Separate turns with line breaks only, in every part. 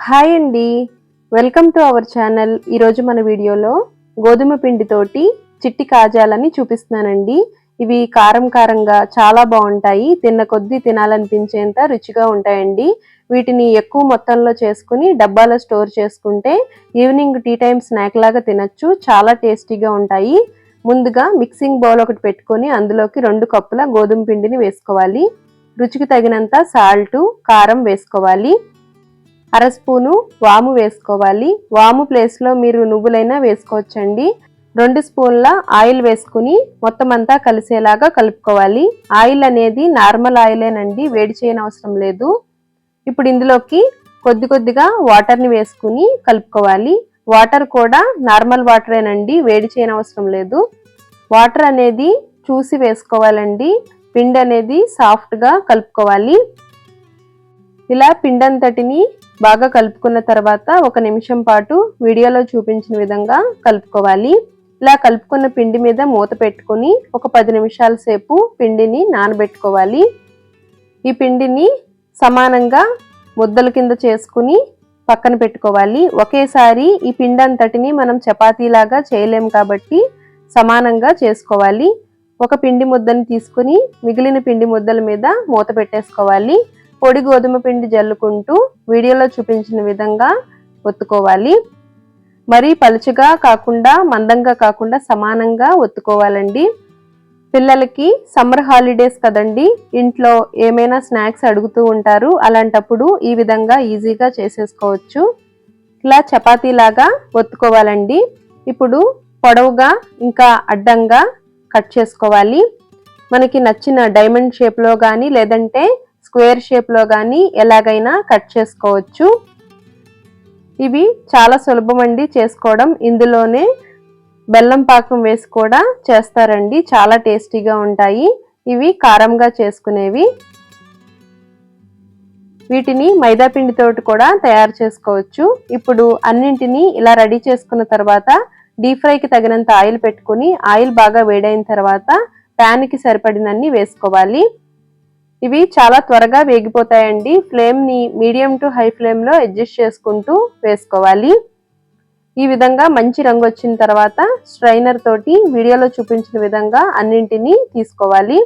Hi అండి. Welcome to our channel. ఈరోజు మన వీడియోలో గోధుమ పిండితోటి చిట్టి కాజాలని చూపిస్తున్నానండి. ఇవి కారం కారంగా చాలా బాగుంటాయి. తిన్న కొద్దీ తినాలనిపించేంత రుచిగా ఉంటాయండి. వీటిని ఎక్కువ మొత్తంలో చేసుకుని డబ్బాలో స్టోర్ చేసుకుంటే ఈవినింగ్ టీ టైం స్నాక్ లాగా తినచ్చు. చాలా టేస్టీగా ఉంటాయి. ముందుగా మిక్సింగ్ బౌల్ ఒకటి పెట్టుకొని అందులోకి రెండు కప్పుల గోధుమ పిండిని వేసుకోవాలి. రుచికి తగినంత సాల్టు కారం వేసుకోవాలి. అర స్పూను వాము వేసుకోవాలి. వాము ప్లేస్లో మీరు నువ్వులైనా వేసుకోవచ్చండి. రెండు స్పూన్ల ఆయిల్ వేసుకుని మొత్తం అంతా కలిసేలాగా కలుపుకోవాలి. ఆయిల్ అనేది నార్మల్ ఆయిలేనండి వేడి చేయని అవసరం లేదు. ఇప్పుడు ఇందులోకి కొద్ది కొద్దిగా వాటర్ని వేసుకుని కలుపుకోవాలి. వాటర్ కూడా నార్మల్ వాటరేనండి వేడి చేయని అవసరం లేదు. వాటర్ అనేది చూసి వేసుకోవాలండి. పిండి అనేది సాఫ్ట్గా కలుపుకోవాలి. ఇలా పిండంతటిని బాగా కలుపుకున్న తర్వాత ఒక నిమిషం పాటు వీడియోలో చూపించిన విధంగా కలుపుకోవాలి. ఇలా కలుపుకున్న పిండి మీద మూత పెట్టుకుని ఒక పది నిమిషాల సేపు పిండిని నానబెట్టుకోవాలి. ఈ పిండిని సమానంగా ముద్దల కింద చేసుకుని పక్కన పెట్టుకోవాలి. ఒకేసారి ఈ పిండి అంతటిని మనం చపాతీలాగా చేయలేము కాబట్టి సమానంగా చేసుకోవాలి. ఒక పిండి ముద్దని తీసుకుని మిగిలిన పిండి ముద్దల మీద మూత పెట్టేసుకోవాలి. పొడి గోధుమ పిండి జల్లుకుంటూ వీడియోలో చూపించిన విధంగా ఒత్తుకోవాలి. మరీ పలుచగా కాకుండా మందంగా కాకుండా సమానంగా ఒత్తుకోవాలండి. పిల్లలకి సమ్మర్ హాలిడేస్ కదండి ఇంట్లో ఏమైనా స్నాక్స్ అడుగుతూ ఉంటారు అలాంటప్పుడు ఈ విధంగా ఈజీగా చేసేసుకోవచ్చు. ఇలా చపాతీలాగా ఒత్తుకోవాలండి. ఇప్పుడు పొడవుగా ఇంకా అడ్డంగా కట్ చేసుకోవాలి. మనకి నచ్చిన డైమండ్ షేప్లో కానీ లేదంటే స్క్వేర్ షేప్లో కానీ ఎలాగైనా కట్ చేసుకోవచ్చు. ఇవి చాలా సులభమండి చేసుకోవడం. ఇందులోనే బెల్లం పాకం వేసి కూడా చేస్తారండి. చాలా టేస్టీగా ఉంటాయి. ఇవి కారంగా చేసుకునేవి. వీటిని మైదాపిండితోటి కూడా తయారు చేసుకోవచ్చు. ఇప్పుడు అన్నింటినీ ఇలా రెడీ చేసుకున్న తర్వాత డీప్ ఫ్రైకి తగినంత ఆయిల్ పెట్టుకుని ఆయిల్ బాగా వేడైన తర్వాత ప్యాన్కి సరిపడినన్ని వేసుకోవాలి. ఇవి చాలా త్వరగా వేగిపోతాయండి. ఫ్లేమ్ని మీడియం టు హై ఫ్లేమ్లో అడ్జస్ట్ చేసుకుంటూ వేసుకోవాలి. ఈ విధంగా మంచి రంగు వచ్చిన తర్వాత స్ట్రైనర్ తోటి వీడియోలో చూపించిన విధంగా అన్నింటినీ తీసుకోవాలి.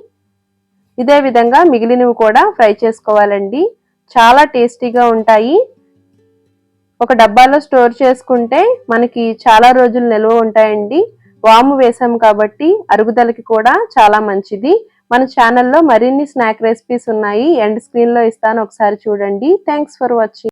ఇదే విధంగా మిగిలినవి కూడా ఫ్రై చేసుకోవాలండి. చాలా టేస్టీగా ఉంటాయి. ఒక డబ్బాలో స్టోర్ చేసుకుంటే మనకి చాలా రోజులు నిల్వ ఉంటాయండి. వాము వేసాం కాబట్టి అరుగుదలకి కూడా చాలా మంచిది. మన ఛానల్లో మరిన్ని స్నాక్ రెసిపీస్ ఉన్నాయి. ఎండ్ స్క్రీన్లో ఇస్తాను. ఒకసారి చూడండి. Thanks for watching